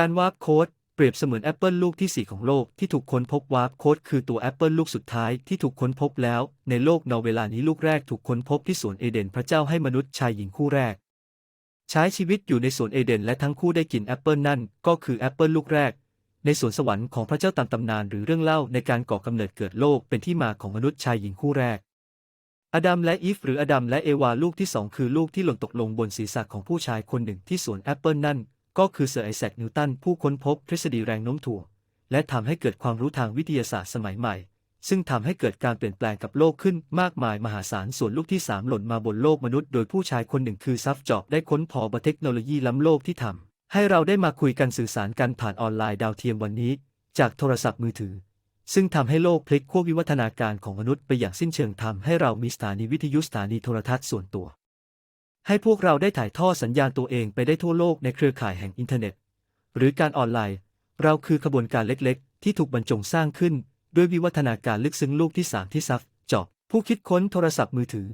การวาร์ปโค้ดเปรียบเสมือนแอปเปิลลูกที่ 4 ของโลกที่ถูกค้นพบวาร์ปโค้ดคือตัวแอปเปิลลูกสุดท้ายที่ถูกค้นพบแล้ว ในโลกนอเวลานี้ลูกแรกถูกค้นพบที่สวนเอเดนพระเจ้าให้มนุษย์ชายหญิงคู่แรก ใช้ชีวิตอยู่ในสวนเอเดนและทั้งคู่ได้กินแอปเปิลนั่นก็คือแอปเปิลลูกแรก ในสวนสวรรค์ของพระเจ้าตามตำนานหรือเรื่องเล่าในการก่อกำเนิดเกิดโลกเป็นที่มาของมนุษย์ชายหญิงคู่แรกอดัมและอีฟหรืออดัมและเอวาลูกที่สองคือลูกที่หล่นตกลงบนศีรษะของผู้ชายคนหนึ่งที่สวนแอปเปิลนั่น ก็คือเซอร์ไอแซคนิวตันผู้ค้นพบทฤษฎีแรงโน้มถ่วง และทำให้เกิดความรู้ทางวิทยาศาสตร์สมัยใหม่ ซึ่งทำให้เกิดการเปลี่ยนแปลงกับโลกขึ้นมากมายมหาศาลส่วนลูกที่สามหล่นมาบนโลกมนุษย์โดยผู้ชายคนหนึ่งคือซัฟจอบได้ค้นพบเทคโนโลยีล้ำโลกที่ทำให้เราได้มาคุยกันสื่อสารกันผ่านออนไลน์ดาวเทียมวันนี้ จากโทรศัพท์มือถือ ซึ่งทำให้โลกพลิกขั้ววิวัฒนาการของมนุษย์ไปอย่างสิ้นเชิงทำให้เรามีสถานีวิทยุสถานีโทรทัศน์ส่วนตัว ให้พวกเราได้ถ่ายทอดสัญญาณตัวเองไปได้ทั่วโลกในเครือข่ายแห่งอินเทอร์เน็ต หรือการออนไลน์ เราคือขบวนการเล็กๆ ที่ถูกบรรจงสร้างขึ้น ด้วยวิวัฒนาการลึกซึ้งลูกที่สามที่ซักจอบผู้คิดค้นโทรศัพท์มือถือ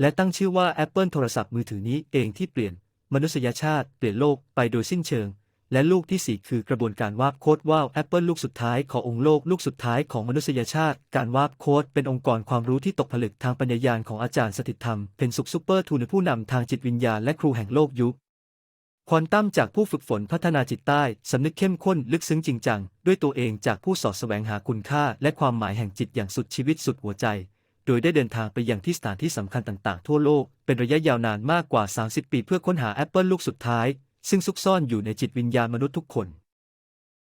และตั้งชื่อว่า Apple โทรศัพท์มือถือนี้เองที่เปลี่ยน มนุษยชาติเปลี่ยนโลกไปโดยสิ้นเชิง และลูกที่ 4 คือกระบวนการวาบโค้ดว่าว Apple ลูกสุดท้ายขององค์โลกลูกสุดท้ายของมนุษยชาติ การวาบโค้ดเป็นองค์กรความรู้ที่ตกผลึกทางปัญญายาณของอาจารย์สถิตธรรม เป็นสุขซูเปอร์ทูนผู้นำทางจิตวิญญาณและครูแห่งโลกยุคควอนตัมจากผู้ฝึกฝนพัฒนาจิตใต้สำนึกเข้มข้นลึกซึ้งจริงจัง ด้วยตัวเองจากผู้สอดแสวงหาคุณค่า และความหมายแห่งจิตอย่างสุดชีวิตสุดหัวใจ โดยได้เดินทางไปยังที่สถานที่สำคัญต่าง ๆ ทั่วโลก เป็นระยะยาวนานมากกว่า 30 ปีเพื่อค้นหาแอปเปิลลูกสุดท้าย ซึ่งซุกซ่อนอยู่ในจิตวิญญาณมนุษย์ทุกคน